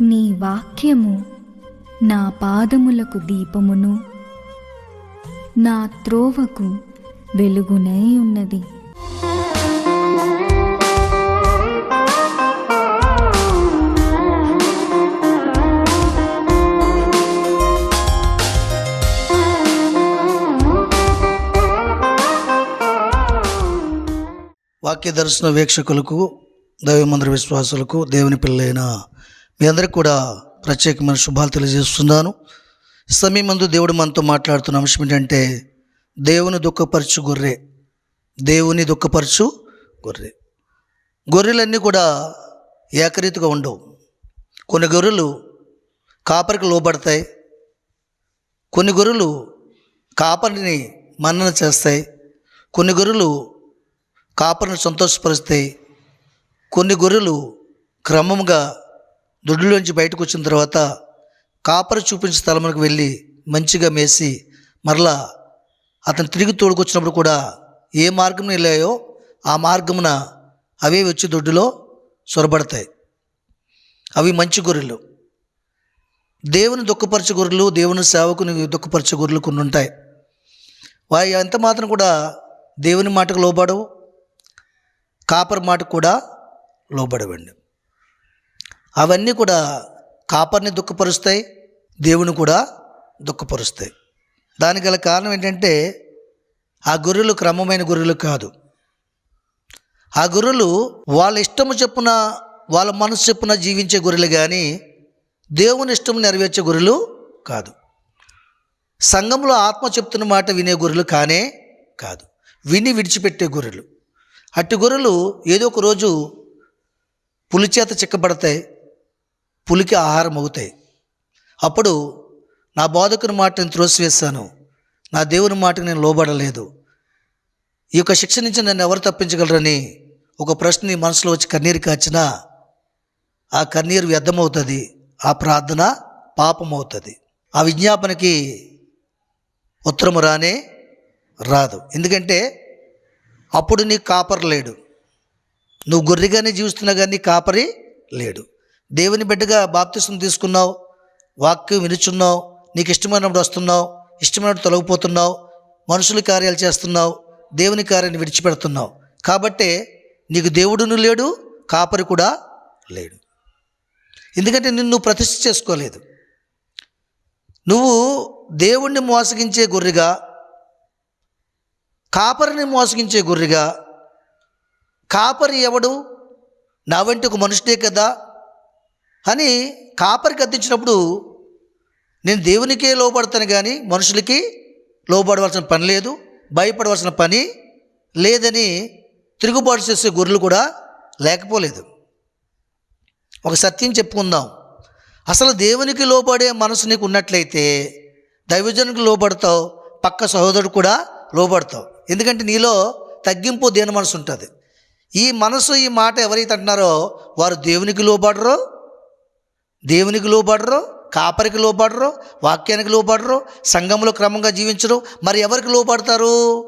నీ వాక్యము నా పాదములకు దీపమును నా త్రోవకు వెలుగునై ఉన్నది. వాక్య దర్శన వీక్షకులకు దైవమందిర విశ్వాసులకు దేవుని పిల్లైన మీ అందరికి కూడా ప్రత్యేకమైన శుభాలు తెలియజేస్తున్నాను. ఈ సమయమందు దేవుడు మనతో మాట్లాడుతున్న అంశం ఏంటంటే దేవుని దుఃఖపరచు గొర్రె. దేవుని దుఃఖపరచు గొర్రె. గొర్రెలన్నీ కూడా ఏకరీతిగా ఉండవు. కొన్ని గొర్రెలు కాపరికి లోబడతాయి. కొన్ని గొర్రెలు కాపరిని మన్నన చేస్తాయి. కొన్ని గొర్రెలు కాపరిని సంతోషపరుస్తాయి. కొన్ని గొర్రెలు క్రమంగా దొడ్డులోంచి బయటకు వచ్చిన తర్వాత కాపరి చూపించిన స్థలములకు వెళ్ళి మంచిగా మేసి మరలా అతను తిరిగి తోడుకొచ్చినప్పుడు కూడా ఏ మార్గం వెళ్ళాయో ఆ మార్గమున అవే వచ్చి దొడ్డులో సొరబడతాయి. అవి మంచి గొర్రెలు. దేవుని దుఃఖపరచ గొర్రెలు దేవుని సేవకుని దుఃఖపరచ గొర్రెలు కొన్ని ఉంటాయి. వారి ఎంత మాత్రం కూడా దేవుని మాటకు లోబడవు కాపర్ మాటకు కూడా లోబడవండి. అవన్నీ కూడా కాపర్ని దుఃఖపరుస్తాయి దేవుని కూడా దుఃఖపరుస్తాయి. దానికి గల కారణం ఏంటంటే ఆ గొర్రెలు క్రమమైన గొర్రెలు కాదు. ఆ గొర్రెలు వాళ్ళ ఇష్టము చెప్పున వాళ్ళ మనసు చెప్పున జీవించే గొర్రెలు కానీ దేవుని ఇష్టం నెరవేర్చే గొర్రెలు కాదు. సంఘంలో ఆత్మ చెప్తున్న మాట వినే గొర్రెలు కానే కాదు. విని విడిచిపెట్టే గొర్రెలు. అట్టి గొర్రెలు ఏదో ఒక రోజు పులి చేత చిక్కబడతాయి పులికి ఆహారం అవుతాయి. అప్పుడు నా బోధకుని మాట నేను త్రోసివేశాను. నా దేవుని మాటకు నేను లోబడలేదు. ఈ యొక్క శిక్ష నుంచి నన్ను ఎవరు తప్పించగలరని ఒక ప్రశ్న నీ మనసులో వచ్చి కన్నీరు కాచినా ఆ కన్నీరు వ్యర్థమవుతుంది ఆ ప్రార్థన పాపమవుతుంది. ఆ విజ్ఞాపనకి ఉత్తరము రానే రాదు. ఎందుకంటే అప్పుడు నీకు కాపర్ లేడు. నువ్వు గొర్రెగానే జీవిస్తున్నా కానీ కాపరి లేడు. దేవుని బిడ్డగా బాప్తిసం తీసుకున్నావు వాక్యం వినుచున్నావు నీకు ఇష్టమైనప్పుడు వస్తున్నావు ఇష్టమైనప్పుడు తొలగిపోతున్నావు మనుషుల కార్యాలు చేస్తున్నావు దేవుని కార్యాన్ని విడిచిపెడుతున్నావు. కాబట్టే నీకు దేవుడును లేడు కాపరి కూడా లేడు. ఎందుకంటే నిన్ను ప్రతిష్ఠ చేసుకోలేదు. నువ్వు దేవుణ్ణి మోసగించే గొర్రెగా కాపరిని మోసగించే గొర్రెగా కాపరి ఎవడు? నా వంటి ఒక మనుషుడే కదా అని కాపరికి అద్దించినప్పుడు నేను దేవునికే లోపడతాను కానీ మనుషులకి లోపడవలసిన పని లేదు భయపడవలసిన పని లేదని తిరుగుబాటు చేసే గొర్రెలు కూడా లేకపోలేదు. ఒక సత్యం చెప్పుకుందాం. అసలు దేవునికి లోపడే మనసు నీకు ఉన్నట్లయితే దైవజనునికి లోపడతావు పక్క సహోదరుడు కూడా లోపడతావు ఎందుకంటే నీలో తగ్గింపు దేని మనసు ఉంటుంది. ఈ మనసు ఈ మాట ఎవరైతే అంటున్నారో వారు దేవునికి లోపడరో దేవునికి లోబడరు కాపరికి లోబడరు వాక్యానికి లోబడరు సంఘంలో క్రమంగా జీవించరు. మరి ఎవరికి లోబడతారు?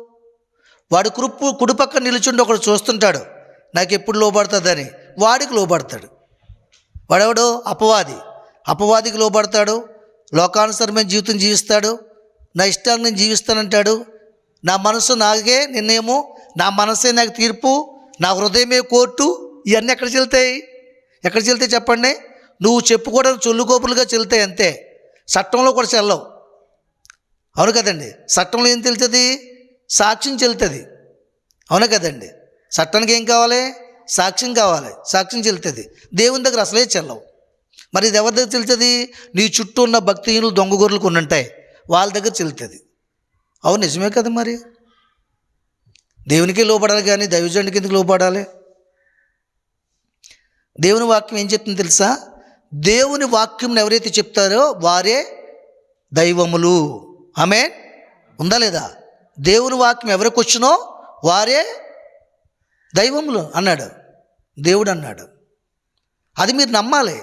వాడు కురుపు కుడిపక్క నిలుచుండి ఒకడు చూస్తుంటాడు. నాకు ఎప్పుడు లోబడుతుందని? వాడికి లోబడతాడు. వాడెవడు? అపవాది. అపవాదికి లోబడతాడు. లోకానుసరమైన జీవితం జీవిస్తాడు. నా ఇష్టాన్ని నేను జీవిస్తానంటాడు. నా మనసు నాకే నిర్ణయము. నా మనసే నాకు తీర్పు. నా హృదయమే కోర్టు. ఇవన్నీ ఎక్కడ చెల్తాయి ఎక్కడ చెల్తాయి చెప్పండి? నువ్వు చెప్పుకోవడానికి చొల్లుకోపులుగా చెల్తాయి అంతే. చట్టంలో కూడా చెల్లవు. అవును కదండి. చట్టంలో ఏం తెలుస్తుంది? సాక్ష్యం చెల్తుంది అవును కదండి. చట్టానికి ఏం కావాలి? సాక్ష్యం కావాలి. సాక్ష్యం చెల్తుంది దేవుని దగ్గర అసలే చెల్లవు. మరి ఇది ఎవరి దగ్గర చెల్తుంది నీ చుట్టూ ఉన్న భక్తిహీనులు దొంగ గొర్రెలు కొన్ని ఉంటాయి. వాళ్ళ దగ్గర చెల్తుంది అవును నిజమే కదా మరి? దేవునికి లోపడాలి కానీ దైవజనుడికి ఎందుకు లోపడాలి దేవుని వాక్యం ఏం చెప్తుంది తెలుసా? దేవుని వాక్యం ఎవరైతే చెప్తారో వారే దైవములు. ఆమె ఉందా లేదా? దేవుని వాక్యం ఎవరికి వచ్చినో వారే దైవములు అన్నాడు. దేవుడు అన్నాడు. అది మీరు నమ్మాలి.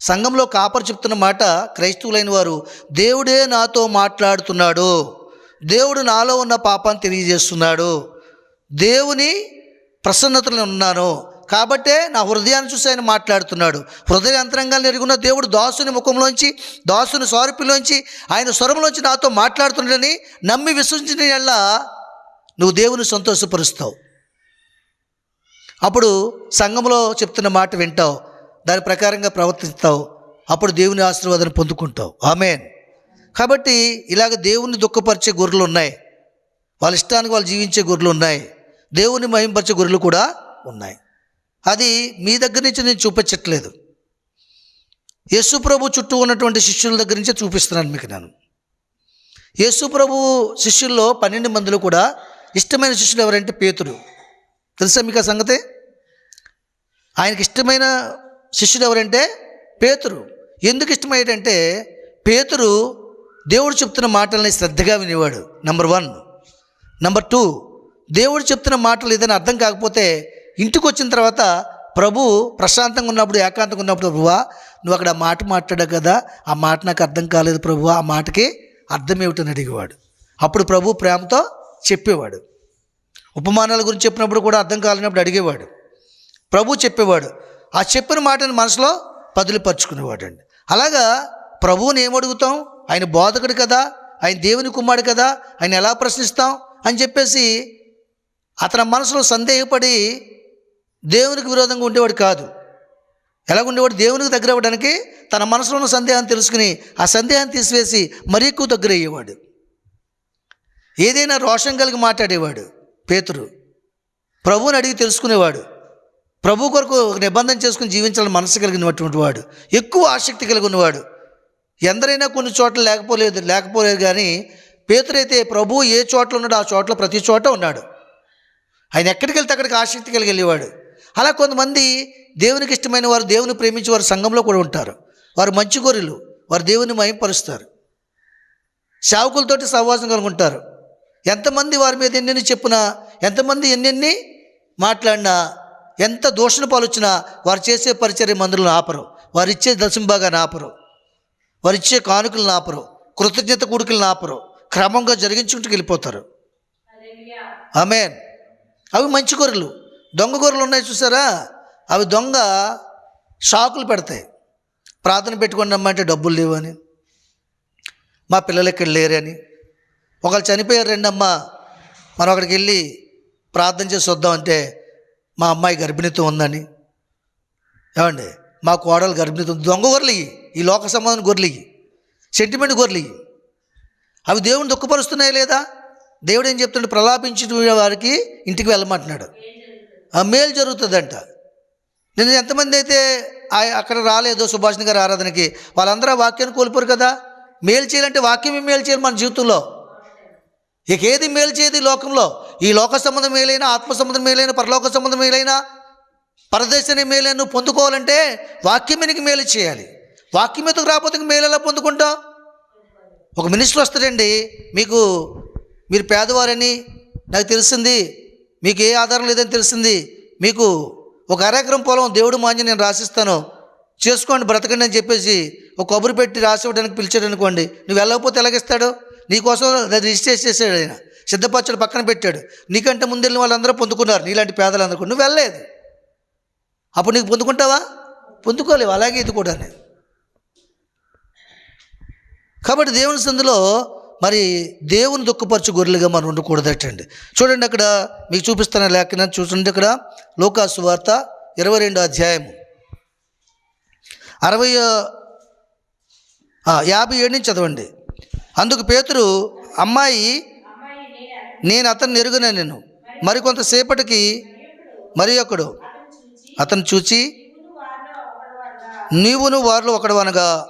సంఘంలో కాపరు చెప్తున్న మాట క్రైస్తవులైన వారు దేవుడే నాతో మాట్లాడుతున్నాడు. దేవుడు నాలో ఉన్న పాపాన్ని తెలియజేస్తున్నాడు. దేవుని ప్రసన్నతలో ఉన్నాను. కాబట్టే నా హృదయాన్ని చూసి ఆయన మాట్లాడుతున్నాడు. హృదయ అంతరంగాన్ని నెరుగున్న దేవుడు దాసుని ముఖంలోంచి దాసుని స్వరూపిలోంచి ఆయన స్వరంలోంచి నాతో మాట్లాడుతున్నాడని నమ్మి విశ్వసించిన ఎళ్ళ నువ్వు దేవుని సంతోషపరుస్తావు. అప్పుడు సంఘంలో చెప్తున్న మాట వింటావు. దాని ప్రకారంగా ప్రవర్తిస్తావు. అప్పుడు దేవుని ఆశీర్వాదాన్ని పొందుకుంటావు. ఆమెన్. కాబట్టి ఇలాగ దేవుని దుఃఖపరిచే గొర్రెలు ఉన్నాయి. వాళ్ళ ఇష్టానికి వాళ్ళు జీవించే గొర్రెలు ఉన్నాయి. దేవుని మహింపరిచే గొర్రెలు కూడా ఉన్నాయి. అది మీ దగ్గర నుంచి నేను చూపించట్లేదు. యేసు ప్రభు చుట్టూ ఉన్నటువంటి శిష్యుల దగ్గర నుంచే చూపిస్తున్నాను మీకు నేను. యేసు ప్రభు శిష్యుల్లో పన్నెండు మందిలో కూడా ఇష్టమైన శిష్యులు ఎవరంటే పేతుడు తెలుసా మీకు ఆ సంగతి? ఆయనకి ఇష్టమైన శిష్యుడు ఎవరంటే పేతురు. ఎందుకు ఇష్టమయ్యేటంటే పేతురు దేవుడు చెప్తున్న మాటల్ని శ్రద్ధగా వినేవాడు నెంబర్ వన్. నెంబర్ టూ దేవుడు చెప్తున్న మాటలు ఏదైనా అర్థం కాకపోతే ఇంటికి వచ్చిన తర్వాత ప్రభు ప్రశాంతంగా ఉన్నప్పుడు ఏకాంతంగా ఉన్నప్పుడు ప్రభువా నువ్వు అక్కడ ఆ మాట మాట్లాడావు కదా ఆ మాట నాకు అర్థం కాలేదు ప్రభు ఆ మాటకి అర్థం ఏమిటని అడిగేవాడు. అప్పుడు ప్రభు ప్రేమతో చెప్పేవాడు. ఉపమానాల గురించి చెప్పినప్పుడు కూడా అర్థం కాలేనప్పుడు అడిగేవాడు. ప్రభు చెప్పేవాడు. ఆ చెప్పిన మాటను మనసులో పదిలిపరుచుకునేవాడు అండి అలాగా ప్రభువుని ఏమడుగుతాం ఆయన బోధకుడు కదా ఆయన దేవుని కుమారుడు కదా ఆయన ఎలా ప్రశ్నిస్తాం? అని చెప్పేసి అతని మనసులో సందేహపడి దేవునికి విరోధంగా ఉండేవాడు కాదు. ఎలాగుండేవాడు? దేవునికి దగ్గర అవ్వడానికి తన మనసులో ఉన్న సందేహాన్ని తెలుసుకుని ఆ సందేహాన్ని తీసివేసి మరీ ఎక్కువ దగ్గర అయ్యేవాడు. ఏదైనా రోషం కలిగి మాట్లాడేవాడు పేతురు. ప్రభువుని అడిగి తెలుసుకునేవాడు. ప్రభు కొరకు ఒక నిబంధన చేసుకుని జీవించాలని మనసు కలిగినటువంటి వాడు. ఎక్కువ ఆసక్తి కలిగి ఉన్నవాడు ఎందరైనా కొన్ని చోట్ల లేకపోలేదు లేకపోలేదు కానీ పేతురైతే ప్రభు ఏ చోట్ల ఉన్నాడో ఆ చోట్ల ప్రతి చోట ఉన్నాడు. ఆయన ఎక్కడికి వెళ్తే అక్కడికి ఆసక్తి కలిగి వెళ్ళేవాడు. అలా కొంతమంది దేవునికి ఇష్టమైన వారు దేవుని ప్రేమించే వారు సంఘంలో కూడా ఉంటారు. వారు మంచి గొర్రెలు వారు దేవుని మయంపరుస్తారు సేవకులతోటి సహవాసం కలుగుంటారు ఎంతమంది వారి మీద ఎన్నెన్ని చెప్పినా ఎంతమంది ఎన్నెన్ని మాట్లాడినా ఎంత దూషణ పాలొచ్చినా వారు చేసే పరిచర్య మందులను ఆపరు. వారు ఇచ్చే దశంభాగాన్ని ఆపరు. వారు ఇచ్చే కానుకలను ఆపరు. కృతజ్ఞత కూడుకలను ఆపరు. క్రమంగా జరిగించుకుంటూ వెళ్ళిపోతారు. ఆమెన్. అవి మంచి గొర్రెలు. దొంగ గొర్రెలు ఉన్నాయి చూసారా? అవి దొంగ షాకులు పెడతాయి. ప్రార్థన పెట్టుకుని రమ్మంటే డబ్బులు లేవని మా పిల్లలు ఇక్కడ లేరని. ఒకళ్ళు చనిపోయారు రెండమ్మా మనం అక్కడికి వెళ్ళి ప్రార్థన చేసి వద్దామంటే మా అమ్మాయి గర్భిణితో ఉందని. ఏమండి? మా కోడలు గర్భిణితో దొంగ గొర్రెలు ఈ లోక సంబంధం గొర్రెలు సెంటిమెంట్ గొర్రెలు అవి దేవుని దుఃఖపరుస్తున్నాయి లేదా? దేవుడు ఏం చెప్తుండే? ప్రలాపించిన వారికి ఇంటికి వెళ్ళమంటున్నాడు. ఆ మేలు జరుగుతుందంట. నేను ఎంతమంది అయితే అక్కడ రాలేదో సుభాషిణి గారి ఆరాధనకి వాళ్ళందరూ ఆ వాక్యాన్ని కోల్పోరు కదా? మేలు చేయాలంటే వాక్యమే మేలు చేయాలి మన జీవితంలో. ఇక ఏది మేలు చేయదు ఈ లోకంలో? ఈ లోక సంబంధం మేలైనా ఆత్మ సంబంధం మేలైనా పరలోక సంబంధం మేలైనా పరదేశాన్ని మేలైన నువ్వు పొందుకోవాలంటే వాక్యమేనికి నీకు మేలు చేయాలి. వాక్యం మీదకు రాకపోతే మేలు ఎలా పొందుకుంటావు? ఒక మినిస్టర్ వస్తాడండి మీకు మీరు పేదవారని నాకు తెలిసింది. మీకు ఏ ఆధారం లేదని తెలిసింది? మీకు ఒక అరెకరం పొలం దేవుడు మాంజి నేను రాసిస్తాను. చేసుకోండి బ్రతకండి అని చెప్పేసి ఒక కొబ్బరి పెట్టి రాసి ఇవ్వడానికి పిలిచాడు అనుకోండి. నువ్వు వెళ్ళకపోతే ఎలాగిస్తాడు? నీకోసం అది రిజిస్టర్ చేసాడు ఆయన. సిద్ధపరచడు పక్కన పెట్టాడు. నీకంటే ముందెళ్ళిన వాళ్ళందరూ పొందుకున్నారు. నీలాంటి పేదలందరూ నువ్వు వెళ్ళలేదు. అప్పుడు నీకు పొందుకుంటావా? పొందుకోలేవు. అలాగే ఇది కూడా కాబట్టి దేవుని సందులో మరి దేవుని దుఃఖపరచు గొర్రెలుగా మనం ఉండకూడదటండి. చూడండి అక్కడ మీకు చూపిస్తున్న లేఖన చూడండి ఇక్కడ లోకాసు వార్త ఇరవై రెండో అధ్యాయము. అరవై యాభై ఏడు నుంచి చదవండి. అందుకు పేతురు అమ్మాయి నేను అతన్ని ఎరుగున నేను? మరికొంతసేపటికి మరి ఒకడు అతను చూచి నీవును వారిలో ఒకడు అనగా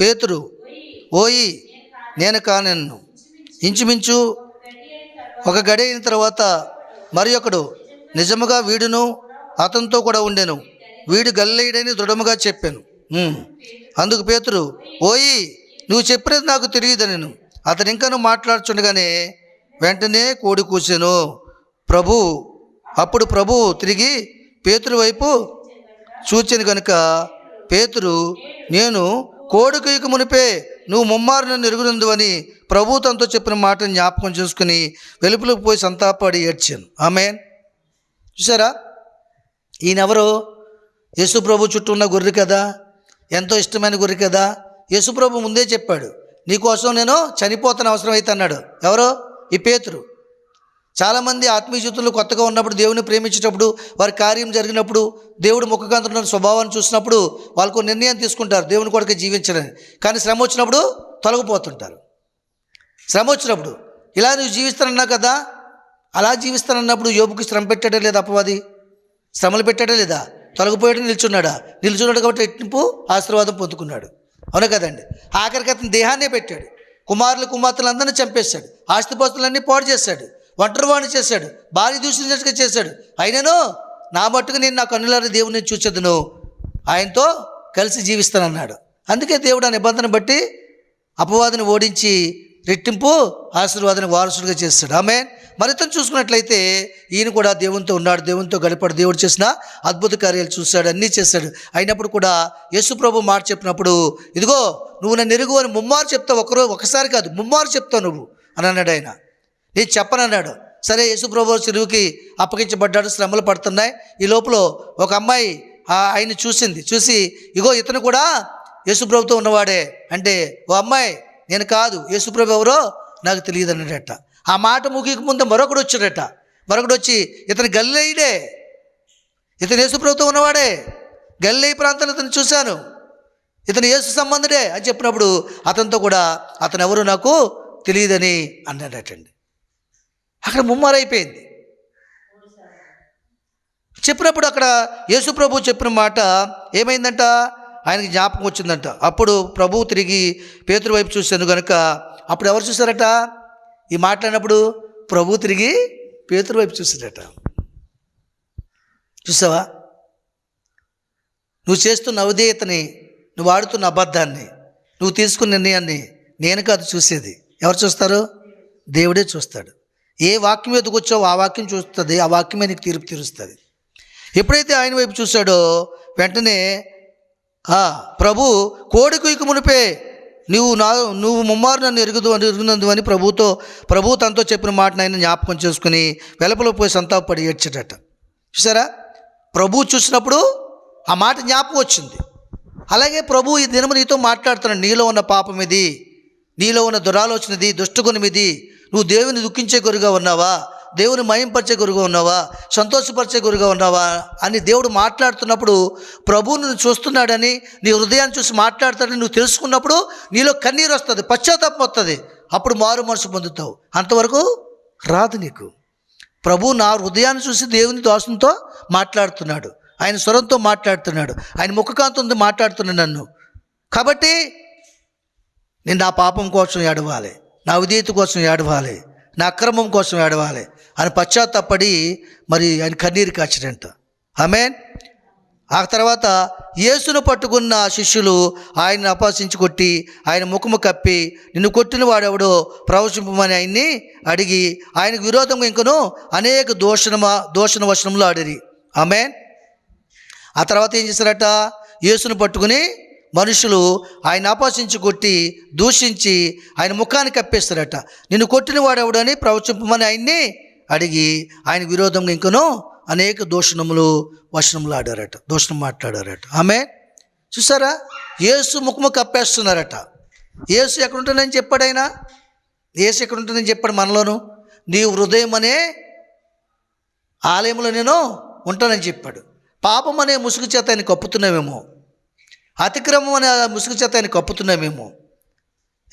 పేతురు ఓయి నేను కానన్ను. ఇంచుమించు ఒక గడి అయిన తర్వాత మరి ఒకడు నిజముగా వీడును అతనితో కూడా ఉండెను. వీడు గల్లేయుడని దృఢముగా చెప్పాను. అందుకు పేతురు ఓయి నువ్వు చెప్పినది నాకు తెలియదు నేను అతను ఇంకా నువ్వు మాట్లాడుచుండగానే వెంటనే కోడి కూర్చాను ప్రభు అప్పుడు ప్రభు తిరిగి పేతురు వైపు చూచాను కనుక పేతురు నేను కోడికయ్యక మునిపే నువ్వు ముమ్మారు నన్ను ఎరుగునందు అని ప్రభు తనతో చెప్పిన మాటను జ్ఞాపకం చేసుకుని వెలుపులకు పోయి సంతాపడి ఏడ్చాను. ఆమె చూసారా ఈయనెవరు? యేసుప్రభు చుట్టూ ఉన్న గొర్రె కదా? ఎంతో ఇష్టమైన గొర్రె కదా? యేసుప్రభు ముందే చెప్పాడు నీకోసం నేను చనిపోతాను అవసరం అయితే అన్నాడు. ఎవరు? ఈ పేతురు. చాలామంది ఆత్మీయ కొత్తగా ఉన్నప్పుడు దేవుని ప్రేమించేటప్పుడు వారి కార్యం జరిగినప్పుడు దేవుడు ముఖకాంతున్న స్వభావాన్ని చూసినప్పుడు వాళ్ళకు నిర్ణయం తీసుకుంటారు దేవుని కొరకు జీవించడానికి కానీ శ్రమ వచ్చినప్పుడు తొలగిపోతుంటారు. శ్రమ వచ్చినప్పుడు ఇలా నువ్వు జీవిస్తానన్నావు కదా? అలా జీవిస్తానన్నప్పుడు యోబుకి శ్రమ పెట్టాడే లేదా అపవాది? శ్రమలు పెట్టాడా లేదా? తొలగిపోయాడు నిల్చున్నాడా? నిల్చున్నాడు కాబట్టి ఎట్టింపు ఆశీర్వాదం పొందుకున్నాడు. అవును కదండి? ఆఖరికి అతని దేహాన్నే పెట్టాడు. కుమారులు కుమార్తెలందరినీ చంపేశాడు. ఆస్తిపాస్తులన్నీ పాడు చేశాడు. ఒంటరివాణి చేశాడు భార్య దూషించినట్టుగా చేశాడు. అయినను నా మట్టుకు నేను నా కన్నులారి దేవుని చూచెదను. ఆయనతో కలిసి జీవిస్తానన్నాడు. అందుకే దేవుడు ఆ నిబంధన బట్టి అపవాదిని ఓడించి రెట్టింపు ఆశీర్వాదాన్ని వారసుడిగా చేస్తాడు. ఆమె మరితం చూసుకున్నట్లయితే ఈయన కూడా దేవునితో ఉన్నాడు దేవునితో గడిపాడు. దేవుడు చేసిన అద్భుత కార్యాలు చూశాడు అన్నీ చేశాడు. అయినప్పుడు కూడా యేసుప్రభు మాట చెప్పినప్పుడు ఇదిగో నువ్వు నన్ను ఎరుగు అని ముమ్మారు చెప్తావు. ఒకరో ఒకసారి కాదు ముమ్మారు చెప్తావు నువ్వు అని అన్నాడు ఆయన. ఇది చెప్పనన్నాడు. సరే యేసుప్రభు చెరువుకి అప్పగించబడ్డాడు శ్రమలు పడుతున్నాయి. ఈ లోపల ఒక అమ్మాయి ఆయన చూసింది. చూసి ఇగో ఇతను కూడా యేసుప్రభుతో ఉన్నవాడే. అంటే ఓ అమ్మాయి నేను కాదు యేసుప్రభు ఎవరో నాకు తెలియదు అన్నాడట ఆ మాట ముగికి ముందు మరొకడు వచ్చాడట. మరొకడు వచ్చి ఇతను గల్లీడే ఇతను యేసుప్రభుతో ఉన్నవాడే. గల్లీ ప్రాంతంలో ఇతను చూశాను. ఇతను యేసు సంబంధుడే అని చెప్పినప్పుడు అతనితో కూడా అతను ఎవరు నాకు తెలియదని అన్నాడటండి. అక్కడ ముమ్మారైపోయింది. చెప్పినప్పుడు అక్కడ యేసుప్రభు చెప్పిన మాట ఏమైందంట? ఆయనకి జ్ఞాపకం వచ్చిందంట. అప్పుడు ప్రభువు తిరిగి పేతురు వైపు చూశాను కనుక అప్పుడు ఎవరు చూశారట? ఈ మాట్లాడినప్పుడు ప్రభు తిరిగి పేతురు వైపు చూశాడట. చూసావా? నువ్వు చేస్తున్న అవధేయతని నువ్వు ఆడుతున్న అబద్ధాన్ని నువ్వు తీసుకున్న నిర్ణయాన్ని నేను కాదు చూసేది. ఎవరు చూస్తారు? దేవుడే చూస్తాడు. ఏ వాక్యం ఎదుగు ఆ వాక్యం చూస్తుంది ఆ వాక్యమే నీకు తీర్పు తీరుస్తుంది. ఎప్పుడైతే ఆయన వైపు చూశాడో వెంటనే "ఆ, ప్రభు కోడి కుయ్యకు మునిపే నువ్వు నా నువ్వు ముమ్మారు నన్ను ఎరుగుదు ఎరుగునందు అని ప్రభుతో ప్రభు తనతో చెప్పిన మాటను ఆయన జ్ఞాపకం చేసుకుని వెలపలో పోయి సంతాపడి ఏడ్చాడట. చూసారా ప్రభు చూసినప్పుడు ఆ మాట జ్ఞాపకం వచ్చింది. అలాగే ప్రభు ఈ దినము నీతో మాట్లాడుతున్నాడు నీలో ఉన్న పాపం ఇది నీలో ఉన్న దురాలోచన ఇది దుష్టగుణం ఇది నువ్వు దేవుని దుఃఖించే గురుగా ఉన్నావా? దేవుని మయంపరిచే గురుగా ఉన్నావా? సంతోషపరిచే గురుగా ఉన్నావా? అని దేవుడు మాట్లాడుతున్నప్పుడు ప్రభువు నువ్వు చూస్తున్నాడని నీ హృదయాన్ని చూసి మాట్లాడతాడని నువ్వు తెలుసుకున్నప్పుడు నీలో కన్నీరు వస్తుంది పశ్చాత్తాపం వస్తుంది. అప్పుడు మారు మనసు పొందుతావు. అంతవరకు రాదు నీకు. ప్రభు నా హృదయాన్ని చూసి దేవుని దోషంతో మాట్లాడుతున్నాడు. ఆయన స్వరంతో మాట్లాడుతున్నాడు. ఆయన ముఖకాంతంతో మాట్లాడుతున్నాడు నన్ను. కాబట్టి నేను నా పాపం కోసం ఏడవాలి. నా విధేయత కోసం ఏడవాలి నా అక్రమం కోసం ఏడవాలి అని పశ్చాత్తాపడి మరి ఆయన కన్నీరు కాచిడంట ఆమెన్? ఆ తర్వాత యేసును పట్టుకున్న శిష్యులు ఆయన్ని అపాసించి కొట్టి ఆయన ముఖము కప్పి నిన్ను కొట్టిన వాడెవడో ప్రవచింపమని ఆయన్ని అడిగి ఆయనకు విరోధంగా ఇంకను అనేక దోషణ దోషణ వచనంలో ఆడిరి. ఆమెన్? ఆ తర్వాత ఏం చేశారట? యేసును పట్టుకుని మనుషులు ఆయన ఆపాసించి కొట్టి దూషించి ఆయన ముఖాన్ని కప్పేస్తారట. నిన్ను కొట్టిన వాడెవడని ప్రవచింపమని ఆయన్ని అడిగి ఆయన విరోధంగా ఇంకను అనేక దూషణములు వచనములు ఆడారట దూషణం మాట్లాడారట. ఆమె చూసారా? యేసు ముఖము కప్పేస్తున్నారట. యేసు ఎక్కడ ఉంటుందని చెప్పాడు ఆయన? యేసు ఎక్కడ చెప్పాడు మనలోను? నీ హృదయం అనే ఆలయంలో నేను ఉంటానని చెప్పాడు. పాపం అనే ముసుగు చేత ఆయన కప్పుతున్నామేమో అతిక్రమం అనే ముసుగు చేత ఆయన కప్పుతున్నామేమో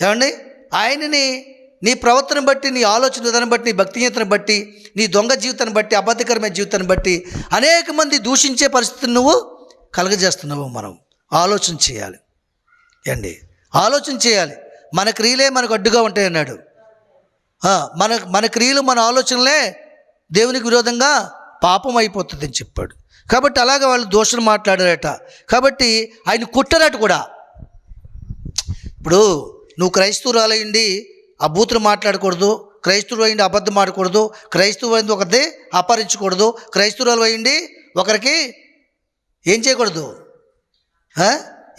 ఏమండి? ఆయనని నీ ప్రవర్తన బట్టి నీ ఆలోచన విధానం బట్టి నీ భక్తిహీతను బట్టి నీ దొంగ జీవితాన్ని బట్టి అబద్ధకరమైన జీవితాన్ని బట్టి అనేక మంది దూషించే పరిస్థితిని నువ్వు కలగజేస్తున్నావు మనం. ఆలోచన చేయాలి. ఏండి ఆలోచన చేయాలి. మన క్రియలే మనకు అడ్డుగా ఉంటాయి అన్నాడు. మన మన క్రియలు మన ఆలోచనలే దేవునికి విరోధంగా పాపం అయిపోతుందని చెప్పాడు. కాబట్టి అలాగే వాళ్ళు దోషులు మాట్లాడారట. కాబట్టి ఆయన కుట్టరట కూడా. ఇప్పుడు నువ్వు క్రైస్తవురాలయ్యండి ఆ బూతులు మాట్లాడకూడదు క్రైస్తవులు అయింది అబద్ధం ఆడకూడదు క్రైస్తవు అయింది ఒకరిది అపహరించకూడదు క్రైస్తవురాలు అయ్యండి ఒకరికి ఏం చేయకూడదు?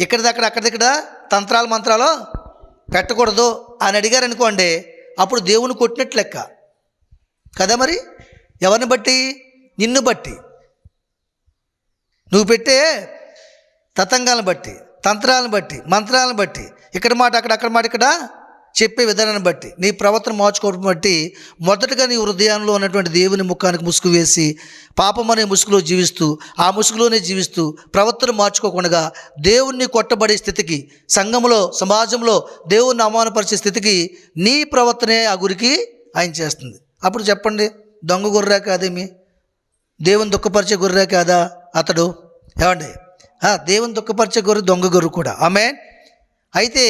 ఇక్కడిదక్కడ అక్కడిక్కడ తంత్రాలు మంత్రాలు పెట్టకూడదు అని అడిగారు అనుకోండి అప్పుడు దేవుని కొట్టినట్లు లెక్క. కదా మరి? ఎవరిని బట్టి? నిన్ను బట్టి. నువ్వు పెట్టే తతంగాలను బట్టి తంత్రాలను బట్టి మంత్రాలను బట్టి ఇక్కడ మాట అక్కడ అక్కడ మాట ఇక్కడ చెప్పే విధానాన్ని బట్టి నీ ప్రవర్తన మార్చుకోవడం బట్టి మొదటగా నీ హృదయంలో ఉన్నటువంటి దేవుని ముఖానికి ముసుగు వేసి పాపం అనే ముసుగులో జీవిస్తూ ఆ ముసుగులోనే జీవిస్తూ ప్రవర్తన మార్చుకోకుండా దేవుణ్ణి కొట్టబడే స్థితికి సంఘంలో సమాజంలో దేవుణ్ణి అవమానపరిచే స్థితికి నీ ప్రవర్తనే ఆ గురికి ఆయన చేస్తుంది. అప్పుడు చెప్పండి దొంగ గుర్రా కాదేమి? దేవుని దుఃఖపరిచే గుర్రా కాదా? అతడు ఏమండి? దేవుని దుఃఖపరిచే గొర్రె దొంగ గొర్రె కూడా. ఆమె అయితే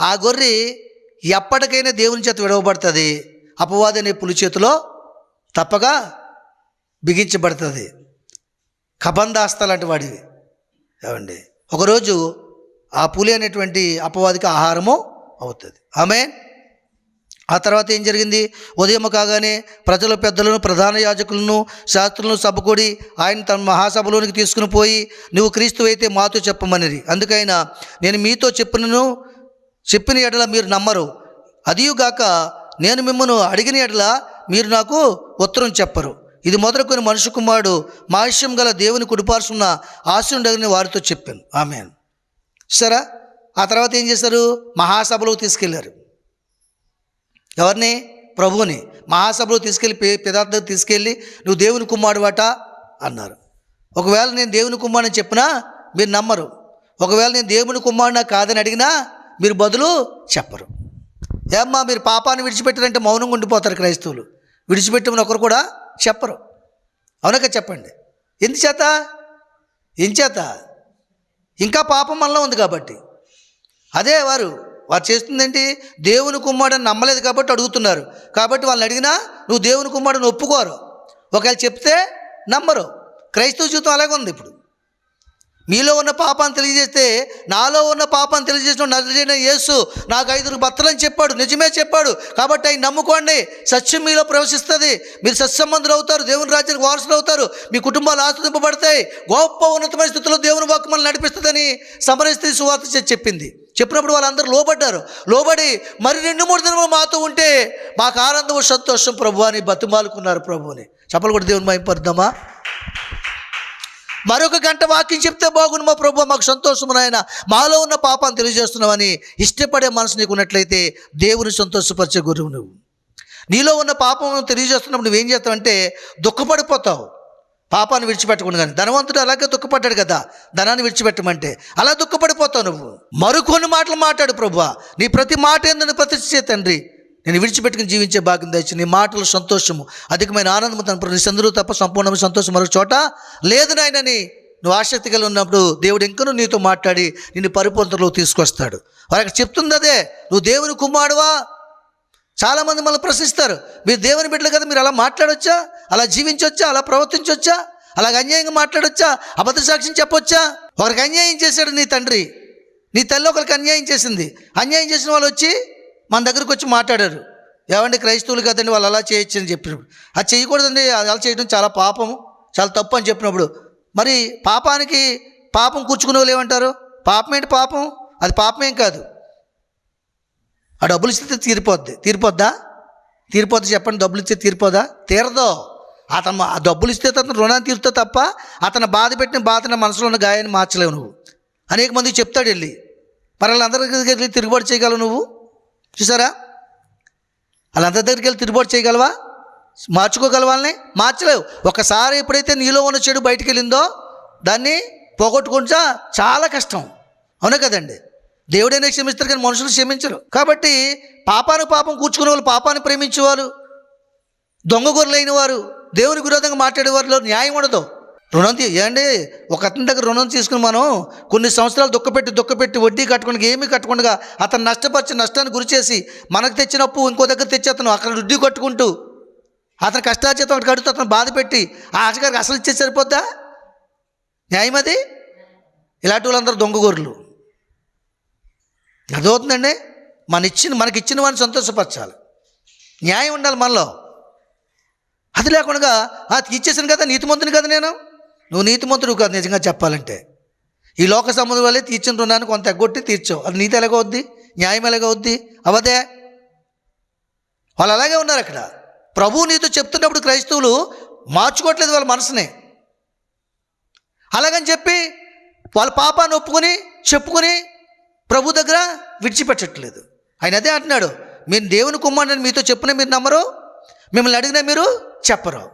ఆ గొర్రె ఎప్పటికైనా దేవుని చేత విడవబడుతుంది. అపవాది అనే పులి చేతిలో తప్పగా బిగించబడుతుంది. కబందాస్త లాంటి వాడివి. ఏమండి? ఒకరోజు ఆ పులి అనేటువంటి అపవాదికి ఆహారము అవుతుంది. ఆమె ఆ తర్వాత ఏం జరిగింది? ఉదయం కాగానే ప్రజల పెద్దలను ప్రధాన యాజకులను శాస్త్రులను సభకూడి ఆయన తన మహాసభలోనికి తీసుకుని పోయి నువ్వు క్రీస్తు అయితే మాతో చెప్పమనిది అందుకైనా నేను మీతో చెప్పినను చెప్పిన ఎడల మీరు నమ్మరు. అదియుగాక నేను మిమ్మల్ని అడిగిన ఎడల మీరు నాకు ఉత్తరం చెప్పరు. ఇది మొదలుకొని మనుషు కుమారుడు మహిష్యం గల దేవుని కుడిపార్చున్న ఆశయుడని వారితో చెప్పాను. ఆమె సరే ఆ తర్వాత ఏం చేశారు? మహాసభలోకి తీసుకెళ్ళారు. ఎవరిని? ప్రభువుని. మహాసభలో తీసుకెళ్ళి పిదార్థకు తీసుకెళ్ళి నువ్వు దేవుని కుమారువాట అన్నారు. ఒకవేళ నేను దేవుని కుమారుని చెప్పినా మీరు నమ్మరు. ఒకవేళ నేను దేవుని కుమారునా కాదని అడిగినా మీరు బదులు చెప్పరు. ఏమ్మా మీరు పాపాన్ని విడిచిపెట్టారంటే మౌనంగా ఉండిపోతారు క్రైస్తవులు. విడిచిపెట్టమని ఒకరు కూడా చెప్పరు. అవునక చెప్పండి. ఎందుచేత? ఎంచేత? ఇంకా పాపం మనలో ఉంది కాబట్టి. అదే వారు వారు చేస్తుందేంటి? దేవుని కుమారుడు నమ్మలేదు కాబట్టి అడుగుతున్నారు. కాబట్టి వాళ్ళని అడిగినా నువ్వు దేవుని కుమారుడిని ఒప్పుకోరు. ఒకవేళ చెప్తే నమ్మరు. క్రైస్తవ జీవితం అలాగే ఉంది ఇప్పుడు. మీలో ఉన్న పాపాన్ని తెలియజేస్తే నాలో ఉన్న పాపాన్ని తెలియజేసిన నజరైన యేసు నాకు ఐదుగురు భర్తలని చెప్పాడు నిజమే చెప్పాడు. కాబట్టి ఆయన నమ్ముకోండి సత్యం మీలో ప్రవేశిస్తుంది. మీరు సత్సంబంధులు అవుతారు దేవుని రాజ్యానికి వారసులు అవుతారు. మీ కుటుంబాలు ఆశ్రదింపబడతాయి గొప్ప ఉన్నతమైన స్థితిలో దేవుని వాక్కు మనల్ని నడిపిస్తుందని సమరస్త్రీ సువార్త చెప్పింది. చెప్పినప్పుడు వాళ్ళందరూ లోబడ్డారు. లోబడి మరి రెండు మూడు దినములు మాతో ఉంటే మాకు ఆనందం సంతోషం ప్రభు అని బతుమాలుకున్నారు ప్రభుని చెప్పలు కూడా దేవుని మైపరుద్దామా మరొక గంట వాక్యం చెప్తే బాగుండు మా ప్రభు మాకు సంతోషము నాయన. మాలో ఉన్న పాపాన్ని తెలియజేస్తున్నామని ఇష్టపడే మనసు నీకు ఉన్నట్లయితే దేవుని సంతోషపరిచే గురువు నువ్వు. నీలో ఉన్న పాపం తెలియజేస్తున్నప్పుడు నువ్వేం చేస్తావంటే దుఃఖపడిపోతావు. పాపాన్ని విడిచిపెట్టకుండా కానీ. ధనవంతుడు అలాగే దుఃఖపడ్డాడు కదా ధనాన్ని విడిచిపెట్టమంటే. అలా దుఃఖపడిపోతావు నువ్వు. మరికొన్ని మాటలు మాట్లాడు ప్రభు. నీ ప్రతి మాట ఏందని ప్రతిష్ఠే తండ్రి. నేను విడిచిపెట్టుకుని జీవించే భాగ్యం తెచ్చి నీ మాటలు సంతోషము. అధికమైన ఆనందము తన నీ తప్ప సంపూర్ణమైన సంతోషం మరొక చోట లేదు నాయనని నువ్వు ఆసక్తి కలిగి ఉన్నప్పుడు దేవుడు ఇంకనూ నీతో మాట్లాడి నిన్ను పరిపూర్ణతలో తీసుకొస్తాడు. వారికి చెప్తుంది అదే నువ్వు దేవుని కుమారువా చాలామంది మనల్ని ప్రశ్నిస్తారు మీరు దేవుని బిడ్డలు కదా మీరు అలా మాట్లాడొచ్చా? అలా జీవించొచ్చా? అలా ప్రవర్తించవచ్చా అలాగ అన్యాయంగా మాట్లాడొచ్చా? అబద్ధ సాక్ష్యం చెప్పొచ్చా? ఒకరికి అన్యాయం చేశాడు నీ తండ్రి. నీ తల్లి ఒకరికి అన్యాయం చేసింది. అన్యాయం చేసిన వాళ్ళు వచ్చి మన దగ్గరకు వచ్చి మాట్లాడారు. ఏమండి క్రైస్తవులు కదండి వాళ్ళు అలా చేయొచ్చు అని చెప్పినప్పుడు. అది చేయకూడదండి అది అలా చేయడం చాలా పాపం చాలా తప్పు అని చెప్పినప్పుడు. మరి పాపానికి పాపం కూర్చుకునే వాళ్ళు ఏమంటారు? పాపం ఏంటి పాపం? అది పాపమేం కాదు. ఆ డబ్బులు ఇస్తే తీరిపోద్ది. తీరిపోద్దా? తీరిపోద్ది చెప్పండి డబ్బులు ఇస్తే తీరిపోదా? తీరదో. అతను ఆ డబ్బులు ఇస్తే అతను రుణాన్ని తీరుతా తప్ప అతను బాధ పెట్టిన బాధన మనసులో ఉన్న గాయాన్ని మార్చలేవు నువ్వు. అనేక మందికి చెప్తాడు వెళ్ళి. మరి వాళ్ళందరికీ దగ్గరికి వెళ్ళి తిరుగుబాటు చేయగలవు నువ్వు? చూసారా? వాళ్ళందరి దగ్గరికి వెళ్ళి తిరుగుబాటు చేయగలవా? మార్చుకోగలవా మార్చలేవు. ఒకసారి ఎప్పుడైతే నీలో ఉన్న చెడు బయటికి వెళ్ళిందో దాన్ని పోగొట్టుకుంటా చాలా కష్టం. అవునా కదండి? దేవుడైనా క్షమిస్తారు కానీ మనుషులు క్షమించరు. కాబట్టి పాపాను పాపం కూర్చుకునే వాళ్ళు పాపాన్ని ప్రేమించేవారు దొంగ గొర్రెలైన వారు దేవుని విరోధంగా మాట్లాడే వారిలో న్యాయం ఉండదు. రుణం తీ ఏండి ఒక అతని దగ్గర రుణం తీసుకుని మనం కొన్ని సంవత్సరాలు దుఃఖపెట్టి దుఃఖపెట్టి వడ్డీ కట్టకుండా ఏమీ కట్టకుండా అతను నష్టపరిచి నష్టాన్ని గురి చేసి మనకు తెచ్చిన అప్పు ఇంకో దగ్గర తెచ్చి అతను అక్కడ వడ్డీ కట్టుకుంటూ అతను కష్టాచేతం అక్కడ కడుతూ అతను బాధ పెట్టి ఆ ఆశగారికి అసలు ఇచ్చే సరిపోద్దా? న్యాయం అది? ఇలాంటి వాళ్ళందరూ దొంగ గొర్రెలు. అదవుతుందండి మన ఇచ్చిన మనకి ఇచ్చిన వాడిని సంతోషపరచాలి. న్యాయం ఉండాలి మనలో. అది లేకుండా ఇచ్చేసాను కదా నీతిమంతుని కదా నేను. నువ్వు నీతిమంతుడు కాదు నిజంగా చెప్పాలంటే. ఈ లోక సంబంధం వల్లే తీర్చిన రుణాన్ని కొంత ఎగ్గొట్టి తీర్చావు. అది నీతి ఎలాగవుద్ది న్యాయం ఎలాగవుద్ది అవదే? వాళ్ళు అలాగే ఉన్నారు అక్కడ. ప్రభువు నీతో చెప్తున్నప్పుడు క్రైస్తవులు మార్చుకోవట్లేదు వాళ్ళ మనసుని. అలాగని చెప్పి వాళ్ళ పాపాన్ని ఒప్పుకొని చెప్పుకొని ప్రభు దగ్గర విడిచిపెట్టట్లేదు. ఆయన అదే అంటున్నాడు మీరు దేవుని కుమారుని మీతో చెప్పిన మీరు నమ్మరు మిమ్మల్ని అడిగినా మీరు చెప్పరు.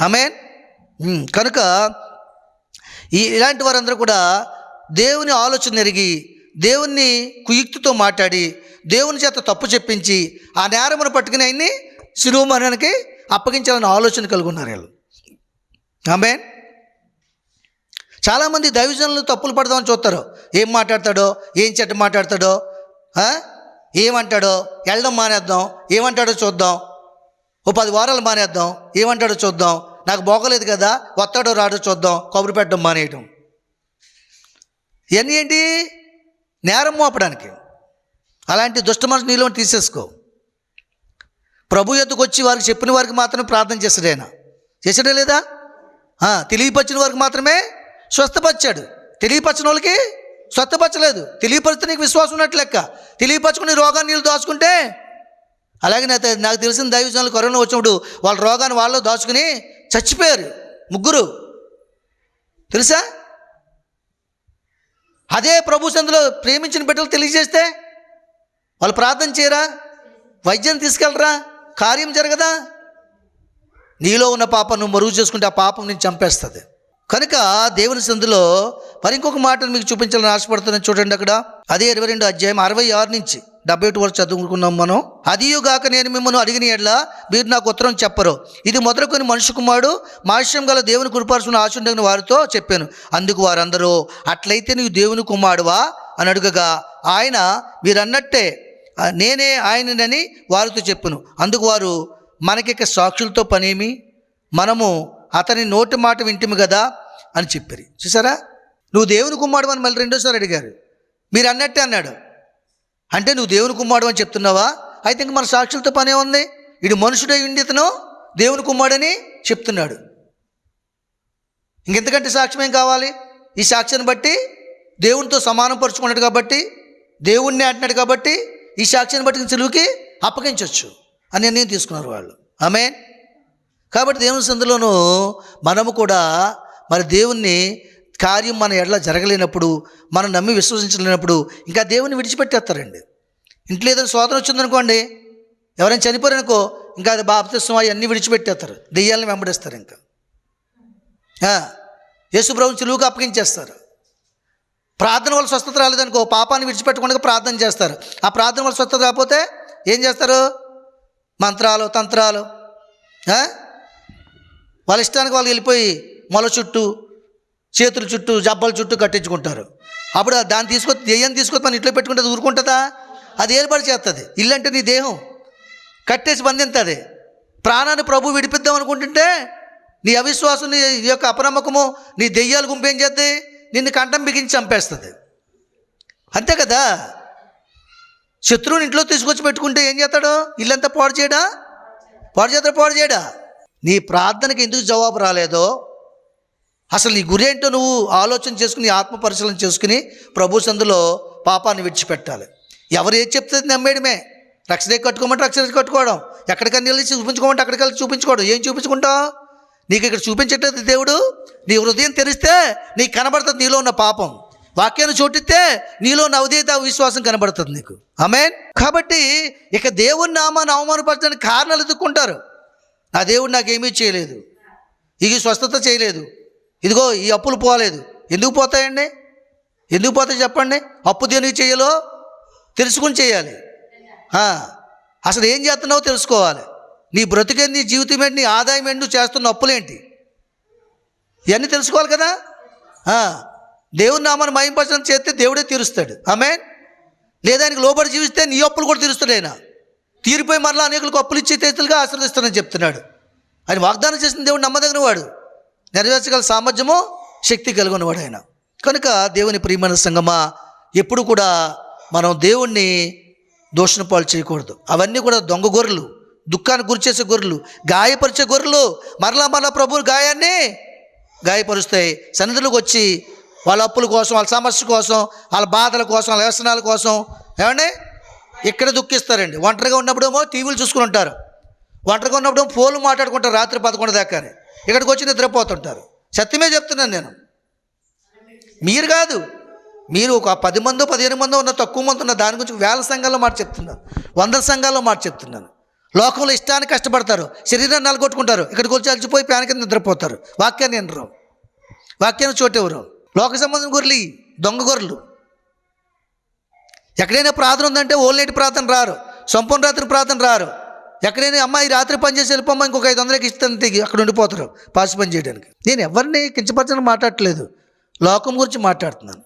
ఆమెన్? కనుక ఈ ఇలాంటి వారందరూ కూడా దేవుని ఆలోచన ఎరిగి దేవుణ్ణి కుయుక్తితో మాట్లాడి దేవుని చేత తప్పు చెప్పించి ఆ నేరమును పట్టుకుని ఆయన్ని శిరోమరణానికి అప్పగించాలని ఆలోచన కలుగున్నారు వీళ్ళు. ఆమె చాలామంది దైవజనులు తప్పులు పడదామని చూస్తారు. ఏం మాట్లాడతాడో ఏం చెట్టు మాట్లాడతాడో ఏమంటాడో వెళ్ళడం మానేద్దాం ఏమంటాడో చూద్దాం. ఓ పది వారాలు మానేద్దాం ఏమంటాడో చూద్దాం. నాకు బోగలేదు కదా వస్తాడో రాడో చూద్దాం కబురు పెట్టడం మానేయటం. ఇవన్నీ ఏంటి? నేరం మోపడానికి. అలాంటి దుష్ట మనసు నీలో తీసేసుకో. ప్రభు ఎద్దుకు వచ్చి వారికి చెప్పిన వారికి మాత్రమే ప్రార్థన చేశాడు ఆయన. చేశాడే లేదా? తెలియపరిచిన వారికి మాత్రమే స్వస్థపరిచాడు. తెలియపరచిన వాళ్ళకి స్వస్థపరచలేదు. తెలియపరిస్తే నీకు విశ్వాసం ఉన్నట్లు లెక్క. తెలియపరచుకుని రోగాన్ని నీళ్ళు దాచుకుంటే అలాగే నాకు నాకు తెలిసిన దైవజనాలు కరోనా వచ్చినప్పుడు వాళ్ళ రోగాన్ని వాళ్ళు దాచుకుని చచ్చిపోయారు ముగ్గురు. తెలుసా? అదే ప్రభు సందులో ప్రేమించిన బిడ్డలు తెలియజేస్తే వాళ్ళు ప్రార్థన చేయరా? వైద్యం తీసుకెళ్ళరా? కార్యం జరగదా? నీలో ఉన్న పాపం నువ్వు మరుగు చేసుకుంటే ఆ పాపం నేను చంపేస్తుంది. కనుక దేవుని సందులో మరి ఇంకొక మాటను మీకు చూపించాలని ఆశపడుతున్నాను చూడండి అక్కడ. అదే ఇరవై రెండు అధ్యాయం అరవై ఆరు నుంచి. డెబ్బై ఒకటి వరకు చదువుకున్నాం మనం. అదియుగాక నేను మిమ్మల్ని అడిగిన ఎడ్ల మీరు నాకు ఉత్తరం చెప్పరు. ఇది మొదలుకొని మనుషు కుమారుడు మాశ్యం గల దేవుని కృపార్చుకున్న ఆశుండగిన వారితో చెప్పాను. అందుకు వారందరూ అట్లయితే నీవు దేవుని కుమారుడువా? అని అడుగగా ఆయన మీరన్నట్టే నేనే ఆయననని వారితో చెప్పును. అందుకు వారు మనకిక సాక్షులతో పనేమి? మనము అతని నోటి మాట వింటిమి కదా అని చెప్పారు. చూసారా? నువ్వు దేవుని కుమారుడు అని మళ్ళీ రెండోసారి అడిగారు. మీరు అన్నట్టే అన్నాడు. అంటే నువ్వు దేవుని కుమ్మాడు అని చెప్తున్నావా? అయితే ఇంక మన సాక్షులతో పనే ఉంది. ఇడు మనుషుడై ఉండి ఇతను దేవుని కుమ్మాడని చెప్తున్నాడు. ఇంకెంతకంటే సాక్ష్యం ఏం కావాలి? ఈ సాక్ష్యాన్ని బట్టి దేవునితో సమానం పరుచుకున్నాడు కాబట్టి దేవుణ్ణి అంటున్నాడు కాబట్టి ఈ సాక్ష్యాన్ని బట్టి చెలువుకి అప్పగించవచ్చు అని నిర్ణయం తీసుకున్నారు వాళ్ళు. ఆమె కాబట్టి దేవుని సందులోనూ మనము కూడా మరి దేవుణ్ణి కార్యం మన ఎడల జరగలేనప్పుడు మనం నమ్మి విశ్వసించలేనప్పుడు ఇంకా దేవుని విడిచిపెట్టేస్తారండి. ఇంట్లో ఏదైనా శోధన వచ్చిందనుకోండి ఎవరైనా చనిపోయారనుకో ఇంకా అది బాప్తిస్వం అవన్నీ విడిచిపెట్టేస్తారు. దెయ్యాలను వెంబడిస్తారు ఇంకా. యేసుప్రభు యేసుప్రభుని చిలువుకు అప్పగించేస్తారు. ప్రార్థన వల్ల స్వస్థత రాలేదనుకో పాపాన్ని విడిచిపెట్టకుండా ప్రార్థన చేస్తారు. ఆ ప్రార్థన వల్ల స్వస్థత రాకపోతే ఏం చేస్తారు? మంత్రాలు తంత్రాలు వాళ్ళ ఇష్టానికి వాళ్ళు వెళ్ళిపోయి మొల చుట్టూ చేతుల చుట్టూ జబ్బల చుట్టూ కట్టించుకుంటారు. అప్పుడు దాన్ని తీసుకొచ్చి దెయ్యం తీసుకొచ్చి మన ఇంట్లో పెట్టుకుంటే ఊరుకుంటుందా? అది ఏర్పాటు చేస్తుంది ఇల్లు అంటే నీ దేహం. కట్టేసి బంధింతుంది. ప్రాణాన్ని ప్రభు విడిపిద్దాం అనుకుంటుంటే నీ అవిశ్వాసం నీ యొక్క అపనమ్మకము నీ దెయ్యాలు గుంపు ఏం చేద్ది? నిన్ను కంఠం బిగించి చంపేస్తుంది. అంతే కదా? శత్రువుని ఇంట్లో తీసుకొచ్చి పెట్టుకుంటే ఏం చేస్తాడు? ఇల్లంతా పాడు చేయడా? పాడు చేస్తాడు? పాడు చేయడా? నీ ప్రార్థనకి ఎందుకు జవాబు రాలేదో అసలు నీ గురి ఏంటో నువ్వు ఆలోచన చేసుకుని ఆత్మ పరిశీలన చేసుకుని ప్రభు సందులో పాపాన్ని విడిచిపెట్టాలి. ఎవరు ఏది చెప్తే నమ్మేయడమే. రక్షణ కట్టుకోమంటే రక్షణ కట్టుకోవడం. ఎక్కడికన్నా వెళ్ళి చూపించుకోమంటే అక్కడికి వెళ్ళి చూపించుకోవడం. ఏం చూపించుకుంటావు? నీకు ఇక్కడ చూపించట్లేదు దేవుడు నీ హృదయం తెరిస్తే నీకు కనబడుతుంది నీలో ఉన్న పాపం. వాక్యాన్ని చోటిస్తే నీలో నవదీత విశ్వాసం కనబడుతుంది నీకు. ఆమె కాబట్టి ఇక దేవుని నామాన్ని అవమానపరచడానికి కారణాలు ఎదుర్కొంటారు. నా దేవుడు నాకేమీ చేయలేదు. ఇది స్వస్థత చేయలేదు. ఇదిగో ఈ అప్పులు పోలేదు. ఎందుకు పోతాయండి? ఎందుకు పోతాయి చెప్పండి? అప్పు దేనికి చేయాలో తెలుసుకుని చేయాలి. అసలు ఏం చేస్తున్నావో తెలుసుకోవాలి. నీ బ్రతికేంటి నీ జీవితం ఏంటి నీ ఆదాయం ఏంటి నువ్వు చేస్తున్న అప్పులేంటి? ఇవన్నీ తెలుసుకోవాలి కదా? దేవుని నామాన్ని మయంపరచడం చేస్తే దేవుడే తీరుస్తాడు. ఆమె లేదా ఆయనకి లోబడి జీవిస్తే నీ అప్పులు కూడా తీరుస్తాడు ఆయన. తీరిపోయి మరలా అనేకులకు అప్పులు ఇచ్చే చేతులుగా ఆశీర్వదిస్తానని చెప్తున్నాడు. ఆయన వాగ్దానం చేసిన దేవుడు నమ్మదగిన వాడు నెరవేర్చగల సామర్థ్యము శక్తి కలిగిన వాడు ఆయన కనుక దేవుని ప్రియమైన సంగమా ఎప్పుడు కూడా మనం దేవుణ్ణి దోషణ పాలు చేయకూడదు. అవన్నీ కూడా దొంగ గొర్రెలు దుఃఖానికి గురి చేసే గొర్రెలు గాయపరిచే గొర్రెలు మరలా మరలా ప్రభువు గాయాన్ని గాయపరుస్తాయి. సన్నిధులకు వచ్చి వాళ్ళ అప్పుల కోసం వాళ్ళ సమస్య కోసం వాళ్ళ బాధల కోసం వాళ్ళ వ్యసనాల కోసం ఏమండి? ఇక్కడ దుఃఖిస్తారండి. ఒంటరిగా ఉన్నప్పుడేమో టీవీలు చూసుకుని ఉంటారు. ఒంటరిగా ఉన్నప్పుడేమో ఫోన్లు మాట్లాడుకుంటారు రాత్రి పదకొండు దాకానే. ఇక్కడికి వచ్చి నిద్రపోతుంటారు. సత్యమే చెప్తున్నాను నేను. మీరు కాదు. మీరు ఒక పది మందో పదిహేను మందో ఉన్న తక్కువ మంది ఉన్న దాని గురించి వేల సంఘాల్లో మాట చెప్తున్నాను వందల సంఘాల్లో మాట చెప్తున్నాను. లోకంలో ఇష్టానికి కష్టపడతారు. శరీరాన్ని నలగొట్టుకుంటారు. ఇక్కడికి వచ్చి అలసిపోయి ప్యాన్ కింద నిద్రపోతారు. వాక్యాన్ని వినరు. వాక్యాన్ని చోటెవరు లోక సంబంధం గొర్రెలు దొంగ గొర్రెలు. ఎక్కడైనా ప్రార్థన ఉందంటే ఓల్నేటి ప్రార్థన రారు. సంపూర్ణ రాత్రి ప్రార్థన రారు. ఎక్కడైనా అమ్మాయి రాత్రి పని చేసి వెళ్ళిపోమ్మా ఇంకొక ఐదు వందలకి ఇస్తాను అక్కడ ఉండిపోతారు పాసి పని చేయడానికి. నేను ఎవరిని కించపరచని మాట్లాడట్లేదు. లోకం గురించి మాట్లాడుతున్నాను.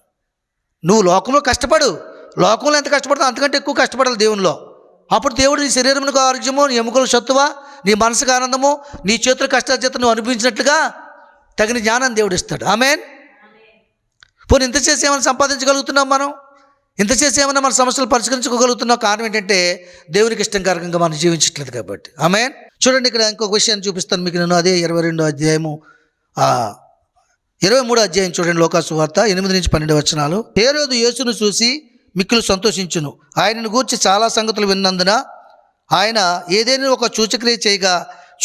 నువ్వు లోకంలో కష్టపడు. లోకంలో ఎంత కష్టపడతావు అంతకంటే ఎక్కువ కష్టపడాలి దేవునిలో. అప్పుడు దేవుడు నీ శరీరమునకు ఆరోగ్యము నీ ఎముకలు సత్తువా నీ మనసుకు ఆనందము నీ చేతుల కష్టాచేత నువ్వు అనుభవించినట్లుగా తగిన జ్ఞానం దేవుడు ఇస్తాడు. ఆమెన్? పోనీ ఇంత చేసి ఏమైనా సంపాదించగలుగుతున్నాం మనం? ఇంత చేసి ఏమైనా మన సమస్యలు పరిష్కరించుకోగలుగుతున్న కారణం ఏంటంటే దేవునికి ఇష్టంకరంగా మనం జీవించట్లేదు కాబట్టి. ఆమె చూడండి ఇక్కడ ఇంకొక విషయాన్ని చూపిస్తాను మీకు నేను. అదే ఇరవై రెండో అధ్యాయము ఇరవై మూడో అధ్యాయం చూడండి లోకాసు వార్త ఎనిమిది నుంచి పన్నెండు వచనాలు. ఏ రోజు యేసును చూసి మిక్కులు సంతోషించును. ఆయనను గూర్చి చాలా సంగతులు విన్నందున ఆయన ఏదైనా ఒక సూచక్రియ చేయగా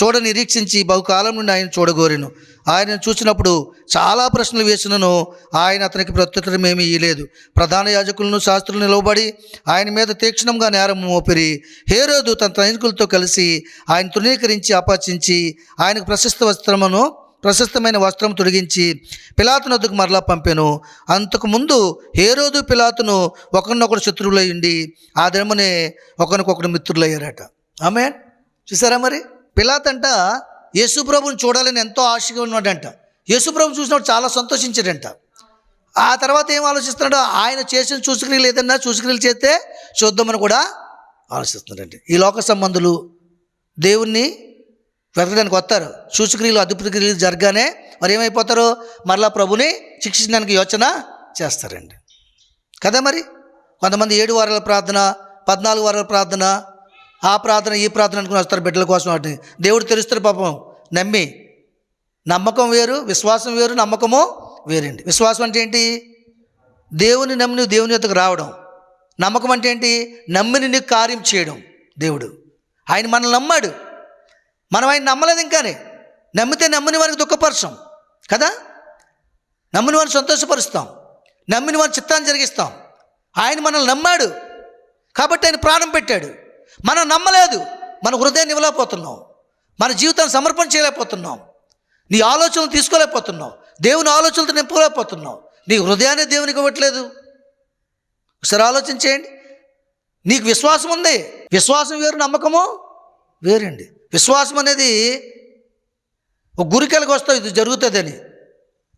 చూడ నిరీక్షించి బహుకాలం నుండి ఆయన చూడగోరెను. ఆయనను చూసినప్పుడు చాలా ప్రశ్నలు వేసినను. ఆయన అతనికి ప్రత్యుత్తరం ఏమీ ఇయ్యలేదు. ప్రధాన యాజకులను శాస్త్రులు నిలవబడి ఆయన మీద తీక్షణంగా నేరం మోపిరి. హేరోదు తన సైనికులతో కలిసి ఆయన తృణీకరించి అపచించి ఆయనకు ప్రశస్త వస్త్రమును ప్రశస్తమైన వస్త్రం తొడిగించి పిలాతును వద్దకు మరలా పంపాను. అంతకుముందు హేరోదు పిలాతును ఒకరినొకరు శత్రువులయ్యండి ఆ దినమునే ఒకరికొకరు మిత్రులయ్యారట. ఆమె చూసారా మరి? పిలాతంట యేసుప్రభుని చూడాలని ఎంతో ఆశగా ఉన్నాడంట. యేసుప్రభు చూసినప్పుడు చాలా సంతోషించాడంట. ఆ తర్వాత ఏం ఆలోచిస్తున్నాడు? ఆయన చేసిన చూసుక్రియలు ఏదన్నా చూసుక్రియలు చేస్తే చూద్దామని కూడా ఆలోచిస్తున్నాడండి ఈ లోక సంబంధులు దేవుణ్ణి వెతకడానికి వస్తారు. సూచక్రియలు అద్భుత క్రియలు జరగానే మరి ఏమైపోతారు? మరలా ప్రభుని శిక్షించడానికి యోచన చేస్తారండి కదా మరి? కొంతమంది ఏడు వారాల ప్రార్థన పద్నాలుగు వారాల ప్రార్థన ఆ ప్రార్థన ఈ ప్రార్థన అనుకుని వస్తారు బిడ్డల కోసం వాటిని. దేవుడు తెలుస్తారు పాపం. నమ్మి. నమ్మకం వేరు విశ్వాసం వేరు నమ్మకము వేరండి. విశ్వాసం అంటే ఏంటి? దేవుని నమ్మిని దేవుని యొక్కకు రావడం. నమ్మకం అంటే ఏంటి? నమ్మిని నీకు కార్యం చేయడం దేవుడు. ఆయన మనల్ని నమ్మాడు. మనం ఆయన నమ్మలేదు ఇంకానే. నమ్మితే నమ్మిన వారికి దుఃఖపరచం. కదా? నమ్మిన వారిని సంతోషపరుస్తాం. నమ్మిన వారి చిత్తాన్ని జరిగిస్తాం. ఆయన మనల్ని నమ్మాడు. కాబట్టి ఆయన ప్రాణం పెట్టాడు. మనం నమ్మలేదు. మన హృదయాన్ని ఇవ్వలేకపోతున్నాం. మన జీవితాన్ని సమర్పణ చేయలేకపోతున్నాం. నీ ఆలోచనలు తీసుకోలేకపోతున్నావు దేవుని ఆలోచనలతో నింపుకోలేకపోతున్నావు నీ హృదయాన్ని దేవునికి ఇవ్వట్లేదు. ఒకసారి ఆలోచన చేయండి. నీకు విశ్వాసం ఉంది. విశ్వాసం వేరు నమ్మకము వేరండి. విశ్వాసం అనేది ఒక గురికెళ్ళకి వస్తావు ఇది జరుగుతుందని.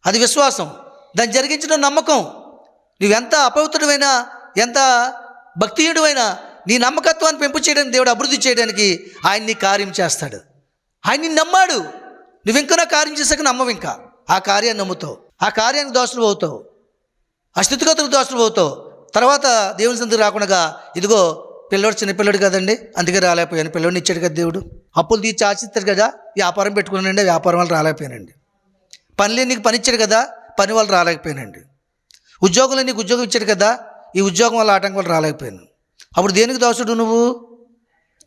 అది విశ్వాసం. దాన్ని జరిగించడం నమ్మకం. నువ్వెంత అపవిత్రుడమైనా ఎంత భక్తియుడమైనా నీ నమ్మకత్వాన్ని పెంపు చేయడానికి దేవుడు అభివృద్ధి చేయడానికి ఆయన నీ కార్యం చేస్తాడు. ఆయన నిన్ను నమ్మాడు. నువ్వు ఇంకా నా కార్యం చేసాక నమ్మవు ఇంకా. ఆ కార్యాన్ని నమ్ముతావు. ఆ కార్యానికి దోషులు అవుతావు ఆ స్థితిగతులకు దోషులు అవుతావు తర్వాత దేవుని సందుకు రాకుండా ఇదిగో పిల్లోడు చిన్నపిల్లడు కదండి అందుకే రాలేకపోయాను. పిల్లోడిని ఇచ్చాడు కదా దేవుడు. అప్పులు తీర్చి ఆశిస్తారు కదా వ్యాపారం పెట్టుకున్నానండి వ్యాపారం వల్ల రాలేకపోయానండి. పనిలే నీకు పని ఇచ్చాడు కదా పని వల్ల రాలేకపోయానండి. ఉద్యోగంలో నీకు ఉద్యోగం ఇచ్చాడు కదా ఈ ఉద్యోగం వల్ల ఆటంకం వల్ల రాలేకపోయాను. అప్పుడు దేనికి దోషుడు నువ్వు?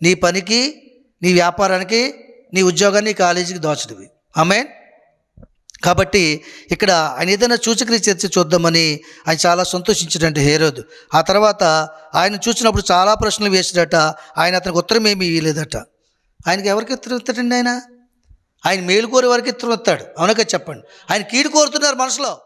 నీ పనికి నీ వ్యాపారానికి నీ ఉద్యోగాన్ని నీ కాలేజీకి దోచుడివి ఆమె కాబట్టి ఇక్కడ ఆయన ఏదైనా సూచక్రియ చర్చ చూద్దామని ఆయన చాలా సంతోషించాడంట హేరోదు. ఆ తర్వాత ఆయన చూసినప్పుడు చాలా ప్రశ్నలు వేసాడట ఆయన అతనికి ఉత్తరం ఏమీ ఇవ్వలేదట. ఆయనకి ఎవరికి ఉత్తరం ఇస్తాడండి ఆయన? ఆయన మేలు కోరే వారికి ఉత్తరం ఇస్తాడు. అవునక చెప్పండి. ఆయన కీడు కోరుతున్నారు మనసులో.